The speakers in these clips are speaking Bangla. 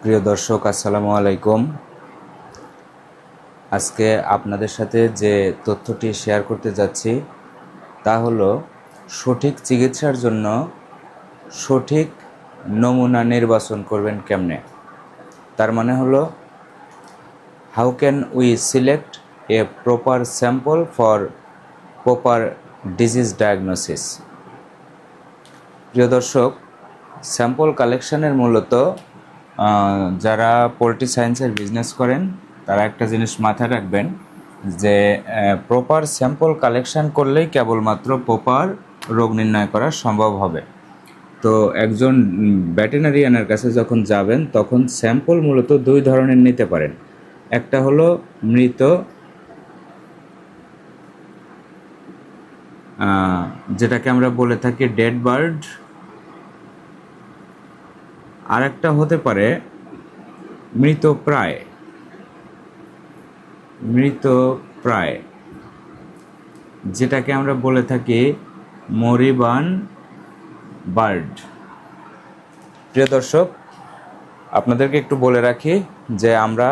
প্রিয় দর্শক, আসসালামু আলাইকুম। আজকে আপনাদের সাথে যে তথ্যটি শেয়ার করতে যাচ্ছি, তা হলো সঠিক চিকিৎসার জন্য সঠিক নমুনা নির্বাচন করবেন কেমনে? তার মানে হলো how can we select a proper sample for proper disease diagnosis প্রিয় দর্শক স্যাম্পল কালেকশনের মূলত যারা পোলট্রি সায়েন্সের বিজনেস করেন, তারা একটা জিনিস মাথায় রাখবেন যে প্রপার স্যাম্পল কালেকশন করলেই কেবলমাত্র প্রপার রোগ নির্ণয় করা সম্ভব হবে। তো একজন ভেটেনারিয়ানের কাছে যখন যাবেন, তখন স্যাম্পল মূলত দুই ধরনের নিতে পারেন। একটা হলো মৃত যেটাকে আমরা বলে থাকি ডেড বার্ড আর একটা হতে পারে মৃত প্রায় মৃত প্রায় যেটাকে আমরা বলে থাকি মরিবান বার্ড। প্রিয় দর্শক, আপনাদেরকে একটু বলে রাখি যে আমরা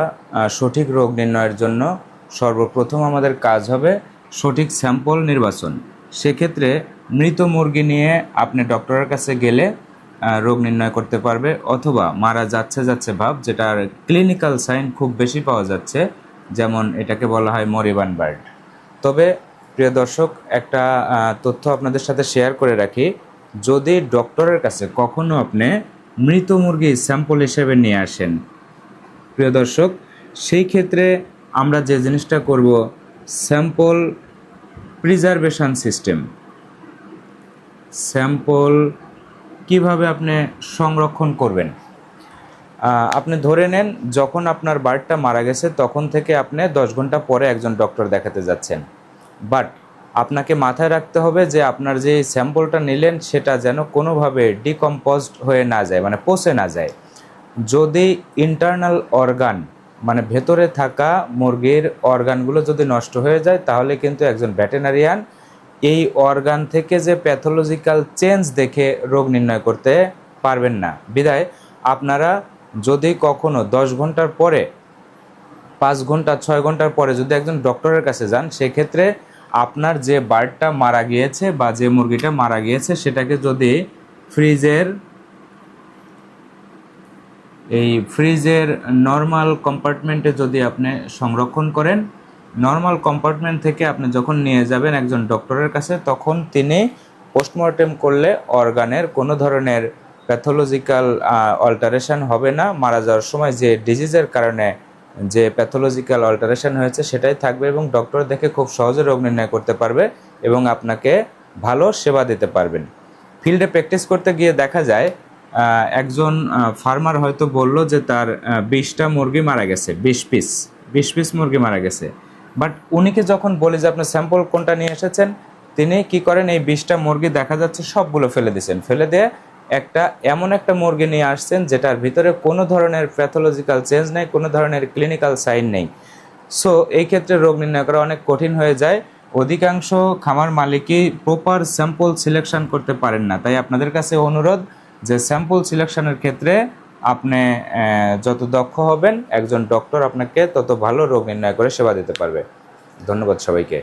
সঠিক রোগ নির্ণয়ের জন্য সর্বপ্রথম আমাদের কাজ হবে সঠিক স্যাম্পল নির্বাচন। সেক্ষেত্রে মৃত মুরগি নিয়ে আপনি ডক্টরের কাছে গেলে রোগ নির্ণয় করতে পারবে অথবা মারা যাচ্ছে যাচ্ছে ভাব, যেটার ক্লিনিক্যাল সাইন খুব বেশি পাওয়া যাচ্ছে, যেমন এটাকে বলা হয় মরিবান বার্ড। তবে প্রিয় দর্শক, একটা তথ্য আপনাদের সাথে শেয়ার করে রাখি, যদি ডক্টরের কাছে কখনো আপনি মৃত মুরগি স্যাম্পল হিসেবে নিয়ে আসেন, প্রিয় দর্শক, সেই ক্ষেত্রে আমরা যে জিনিসটা করব স্যাম্পল প্রিজার্ভেশন সিস্টেম স্যাম্পল কীভাবে আপনি সংরক্ষণ করবেন? আপনি ধরে নেন, যখন আপনার বার্ডটা মারা গেছে, তখন থেকে আপনি দশ ঘণ্টা পরে একজন ডক্টর দেখাতে যাচ্ছেন। বাট, আপনাকে মাথায় রাখতে হবে যে, আপনার যে স্যাম্পলটা নিলেন, সেটা যেন কোনোভাবে ডিকম্পোজড হয়ে না যায় মানে পচে না যায়। যদি ইন্টারনাল অর্গান মানে ভেতরে থাকা মুরগির অর্গানগুলো যদি নষ্ট হয়ে যায়, তাহলে কিন্তু একজন ভেটেনারিয়ান এই অর্গান থেকে যে প্যাথোলজিক্যাল চেঞ্জ দেখে রোগ নির্ণয় করতে পারবেন না। বিদায়, আপনারা যদি কখনো দশ ঘণ্টার পরে, পাঁচ ঘণ্টা, ছয় ঘণ্টার পরে যদি একজন ডক্টরের কাছে যান, সেক্ষেত্রে আপনার যে বার্ডটা মারা গিয়েছে বা যে মুরগিটা মারা গিয়েছে, সেটাকে যদি ফ্রিজের, এই ফ্রিজের নর্মাল কম্পার্টমেন্টে যদি আপনি সংরক্ষণ করেন নর্মাল কম্পার্টমেন্ট থেকে আপনি যখন নিয়ে যাবেন একজন ডক্টরের কাছে, তখন তিনি পোস্টমর্টেম করলে অর্গানের কোনো ধরনের প্যাথোলজিক্যাল অল্টারেশন হবে না। মারা যাওয়ার সময় যে ডিজিজের কারণে যে প্যাথোলজিক্যাল অল্টারেশন হয়েছে, সেটাই থাকবে এবং ডক্টর দেখে খুব সহজে রোগ নির্ণয় করতে পারবে এবং আপনাকে ভালো সেবা দিতে পারবেন। ফিল্ডে প্র্যাকটিস করতে গিয়ে দেখা যায় একজন ফার্মার হয়তো বলল যে তার বিশটা মুরগি মারা গেছে, বিশ পিস বিশ পিস মুরগি মারা গেছে। বাট উনিকে যখন বলি যে, আপনি স্যাম্পল কোনটা নিয়ে এসেছেন? তিনি কি করেন, এই বিশটা মুরগি দেখা যাচ্ছে সবগুলো ফেলে দিয়েছেন। ফেলে দিয়ে একটা এমন একটা মুরগি নিয়ে আসছেন যেটার ভিতরে কোনো ধরনের প্যাথোলজিক্যাল চেঞ্জ নেই, কোনো ধরনের ক্লিনিক্যাল সাইন নেই। সো এই ক্ষেত্রে রোগ নির্ণয় করা অনেক কঠিন হয়ে যায়। অধিকাংশ খামার মালিকই প্রপার স্যাম্পল সিলেকশন করতে পারেন না। তাই আপনাদের কাছে অনুরোধ যে স্যাম্পল সিলেকশনের ক্ষেত্রে আপনি যত দক্ষ হবেন, একজন ডক্টর আপনাকে তত ভালো রোগ নির্ণয় করে সেবা দিতে পারবে। ধন্যবাদ সবাইকে।